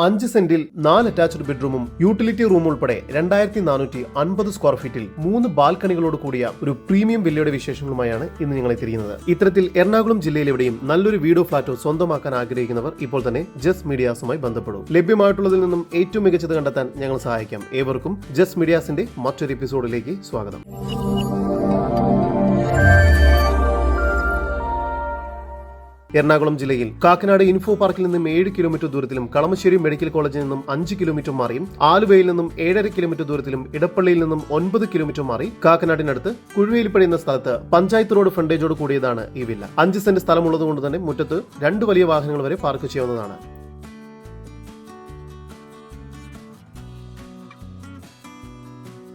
അഞ്ച് സെന്റിൽ നാല് അറ്റാച്ച്ഡ് ബെഡ്റൂമും യൂട്ടിലിറ്റി റൂം ഉൾപ്പെടെ രണ്ടായിരത്തി നാനൂറ്റി അൻപത് സ്ക്വയർ ഫീറ്റിൽ മൂന്ന് ബാൽക്കണികളോട് കൂടിയ ഒരു പ്രീമിയം വില്ലയുടെ വിശേഷങ്ങളുമായാണ് ഇന്ന് ഞങ്ങളെ തിരിയുന്നത്. ഇത്തരത്തിൽ എറണാകുളം ജില്ലയിലെവിടെയും നല്ലൊരു വീടോ ഫ്ളാറ്റോ സ്വന്തമാക്കാൻ ആഗ്രഹിക്കുന്നവർ ഇപ്പോൾ തന്നെ ജസ് മീഡിയാസുമായി ബന്ധപ്പെടും. ലഭ്യമായിട്ടുള്ളതിൽ നിന്നും ഏറ്റവും മികച്ചത് കണ്ടെത്താൻ ഞങ്ങൾ സഹായിക്കാം. ഏവർക്കും ജസ് മീഡിയാസിന്റെ മറ്റൊരു എപ്പിസോഡിലേക്ക് സ്വാഗതം. എറണാകുളം ജില്ലയിൽ കാക്കനാട് ഇൻഫോ പാർക്കിൽ നിന്നും ഏഴ് കിലോമീറ്റർ ദൂരത്തിലും കളമശ്ശേരി മെഡിക്കൽ കോളേജിൽ നിന്നും അഞ്ച് കിലോമീറ്റർ മാറിയും ആലുവയിൽ നിന്നും ഏഴര കിലോമീറ്റർ ദൂരത്തിലും ഇടപ്പള്ളിയിൽ നിന്നും ഒൻപത് കിലോമീറ്റർ മാറി കാക്കനാടിനടുത്ത് കുഴുവേലിപ്പടി എന്ന സ്ഥലത്ത് പഞ്ചായത്ത് റോഡ് ഫ്രണ്ടേജോട് കൂടിയതാണ് ഈ വില്ല. അഞ്ച് സെന്റ് സ്ഥലമുള്ളതുകൊണ്ട് തന്നെ മുറ്റത്ത് രണ്ട് വലിയ വാഹനങ്ങൾ വരെ പാർക്ക് ചെയ്യാവുന്നതാണ്.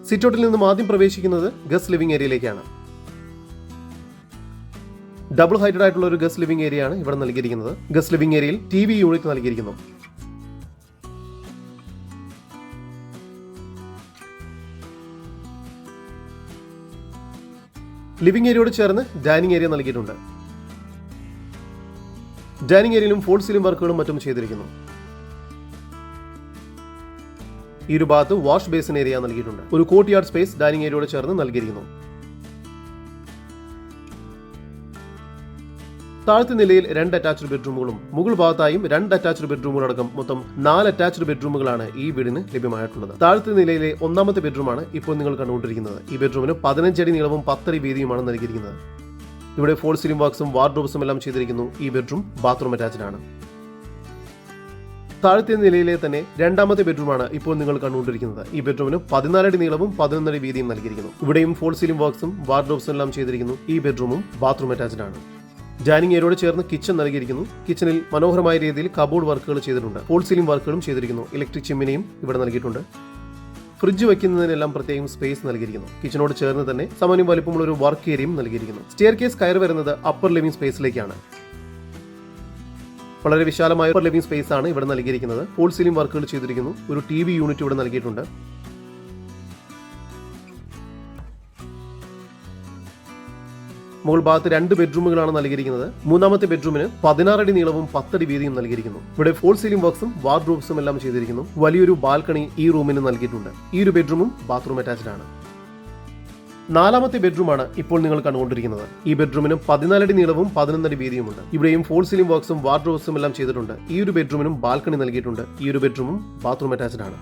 സിറ്റൗട്ടിൽ നിന്നും ആദ്യം പ്രവേശിക്കുന്നത് ഗസ്റ്റ് ലിവിംഗ് ഏരിയയിലേക്കാണ്. ഡബിൾ ഹൈറ്റഡ് ആയിട്ടുള്ള ഒരു ഗസ്റ്റ് ലിവിംഗ് ഏരിയ ആണ് ഇവിടെ നൽകിയിരിക്കുന്നത്. ഗസ്റ്റ് ലിവിംഗ് ഏരിയയിൽ ടി വി യൂണിറ്റ് നൽകിയിരിക്കുന്നു. ലിവിംഗ് ഏരിയയോട് ചേർന്ന് ഡൈനിങ് ഏരിയ നൽകിയിട്ടുണ്ട്. ഡൈനിങ് ഏരിയയിലും ഫോൾ സീലിംഗ് വർക്കുകളും മറ്റും ചെയ്തിരിക്കുന്നു. ഈ ഒരു ഭാഗത്ത് വാഷ് ബേസിൻ ഏരിയ നൽകിയിട്ടുണ്ട്. ഒരു കോർട്ട് യാർഡ് സ്പേസ് ഡൈനിങ് ഏരിയയോട് ചേർന്ന് നൽകിയിരിക്കുന്നു. താഴത്തെ നിലയിൽ രണ്ട് അറ്റാച്ച്ഡ് ബെഡ്റൂമുകളും മുകൾ ഭാഗത്തായും രണ്ട് അറ്റാച്ച്ഡ് ബെഡ്റൂമുകളടക്കം മൊത്തം നാല് അറ്റാച്ച്ഡ് ബെഡ്റൂമുകളാണ് ഈ വീടിന് ലഭ്യമായിട്ടുള്ളത്. താഴത്തെ നിലയിലെ ഒന്നാമത്തെ ബെഡ്റൂമാണ് ഇപ്പോൾ നിങ്ങൾ കണ്ടുകൊണ്ടിരിക്കുന്നത്. ഈ ബെഡ്റൂമിന് പതിനഞ്ചടി നീളവും പത്തടി വീതിയുമാണ് നൽകിയിരിക്കുന്നത്. ഇവിടെ ഫോൾ സീലിംഗ് ബോക്സും വാർഡ്രോബ്സും എല്ലാം ചെയ്തിരിക്കുന്നു ഈ ബെഡ്റൂം ബാത്റൂം അറ്റാച്ച്ഡ് ആണ്. താഴത്തെ നിലയിലെ തന്നെ രണ്ടാമത്തെ ബെഡ്റൂമാണ് ഇപ്പോൾ നിങ്ങൾ കണ്ടുകൊണ്ടിരിക്കുന്നത്. ഈ ബെഡ്റൂമിന് പതിനാലടി നീളവും പതിനൊന്നടി വീതിയും നൽകിയിരിക്കുന്നു. ഇവിടെയും ഫോൾ സീലിംഗ് ബോക്സും വാർഡ്രോബ്സും എല്ലാം ചെയ്തിരിക്കുന്നു. ഈ ബെഡ്റൂമും ബാത്റൂം അറ്റാച്ച്ഡ് ആണ്. ഡൈനിങ് ഏരിയോട് ചേർന്ന് കിച്ചൺ നൽകിയിരിക്കുന്നു. കിച്ചണിൽ മനോഹരമായ രീതിയിൽ കബോർഡ് വർക്കുകൾ ചെയ്തിട്ടുണ്ട്. ഫോൾ സീലിംഗ് വർക്കുകളും ചെയ്തിരിക്കുന്നു. ഇലക്ട്രിക് ചിമ്മിനിയും ഇവിടെ നൽകിയിട്ടുണ്ട്. ഫ്രിഡ്ജ് വയ്ക്കുന്നതിനെല്ലാം പ്രത്യേകം സ്പേസ് നൽകിയിരിക്കുന്നു. കിച്ചനോട് ചേർന്ന് തന്നെ സാമാന്യം വലിപ്പമുള്ള ഒരു വർക്ക് ഏരിയയും നൽകിയിരിക്കുന്നു. സ്റ്റെയർ കേസ് കയറി വരുന്നത് അപ്പർ ലിവിംഗ് സ്പേസിലേക്കാണ് വളരെ വിശാലമായ ലിവിംഗ് സ്പേസ് ആണ് ഇവിടെ നൽകിയിരിക്കുന്നത്. ഫോൾ സീലിംഗ് വർക്കുകൾ ചെയ്തിരിക്കുന്നു. ഒരു ടി വി യൂണിറ്റ് ഇവിടെ നൽകിയിട്ടുണ്ട്. മുകൾ ഭാഗത്ത് രണ്ട് ബെഡ്റൂമുകളാണ് നൽകിയിരിക്കുന്നത്. മൂന്നാമത്തെ ബെഡ്റൂമിന് പതിനാറടി നീളവും പത്തടി വീതിയും നൽകിയിരിക്കുന്നു. ഇവിടെ ഫോൾ സീലിംഗ് വർക്ക്സും വാർഡ്രോബ്സും എല്ലാം ചെയ്തിരിക്കുന്നു. വലിയൊരു ബാൽക്കണി ഈ റൂമിന് നൽകിയിട്ടുണ്ട്. ഈ ഒരു ബെഡ്റൂമും ബാത്റൂം അറ്റാച്ച്ഡ് ആണ്. നാലാമത്തെ ബെഡ്റൂമാണ് ഇപ്പോൾ നിങ്ങൾ കണ്ടുകൊണ്ടിരിക്കുന്നത്. ഈ ബെഡ്റൂമിന് പതിനാലടി നീളവും പതിനൊന്നടി വീതിയുമുണ്ട് ഇവിടെയും ഫോൾ സീലിംഗ് വർക്ക്സും വാർഡ്രോബ്സും എല്ലാം ചെയ്തിട്ടുണ്ട്. ഈ ഒരു ബെഡ്റൂമിനും ബാൽക്കണി നൽകിയിട്ടുണ്ട്. ഈ ഒരു ബെഡ്റൂമും ബാത്റൂം അറ്റാച്ച്ഡ് ആണ്.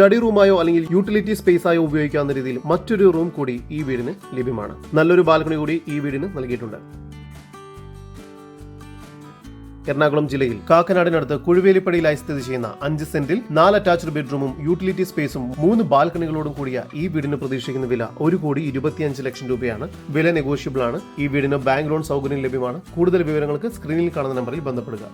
സ്റ്റഡി റൂമായോ അല്ലെങ്കിൽ യൂട്ടിലിറ്റി സ്പേസ് ആയോ ഉപയോഗിക്കാവുന്ന രീതിയിൽ മറ്റൊരു റൂം കൂടി ഈ വീടിന് ലഭ്യമാണ്. നല്ലൊരു ബാൽക്കണി കൂടി ഈ വീടിന് നൽകിയിട്ടുണ്ട്. എറണാകുളം ജില്ലയിൽ കാക്കനാടിനടുത്ത് കുഴുവേലിപ്പടിയിലായി സ്ഥിതി ചെയ്യുന്ന അഞ്ച് സെന്റിൽ നാല് അറ്റാച്ച്ഡ് ബെഡ്റൂമും യൂട്ടിലിറ്റി സ്പേസും മൂന്ന് ബാൽക്കണികളോടും കൂടിയ ഈ വീടിന് പ്രതീക്ഷിക്കുന്ന വില ഒരു കോടി ഇരുപത്തിയഞ്ച് ലക്ഷം രൂപയാണ്. വില നെഗോഷ്യബിൾ ആണ് ഈ വീടിന് ബാങ്ക് ലോൺ സൗകര്യം ലഭ്യമാണ്. കൂടുതൽ വിവരങ്ങൾക്ക് സ്ക്രീനിൽ കാണുന്ന നമ്പറിൽ ബന്ധപ്പെടുക.